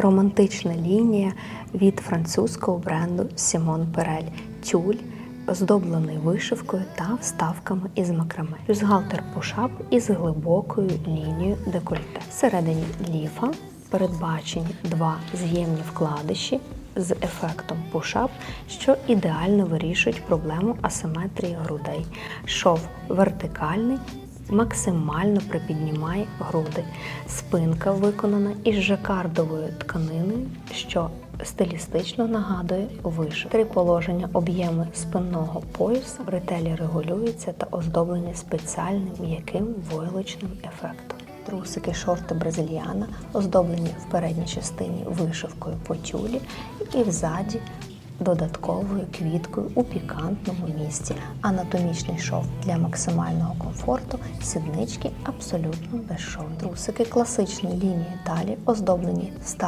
романтична лінія від французького бренду Simon Perel. Тюль оздоблений вишивкою та вставками із макраме. Бюстгальтер пушап із глибокою лінією декольте. Всередині ліфа передбачені два з'ємні вкладиші з ефектом пушап, що ідеально вирішують проблему асиметрії грудей. Шов вертикальний, максимально припіднімає груди. Спинка виконана із жакардовою тканиною, що стилістично нагадує вишив. Три положення об'єми спинного пояса в ретелі регулюються та оздоблені спеціальним м'яким войлочним ефектом. Трусики шорти бразильяна оздоблені в передній частині вишивкою по тюлі і взаді додатковою квіткою у пікантному місці. Анатомічний шов для максимального комфорту, сіднички абсолютно без шов. Трусики класичної лінії талії оздоблені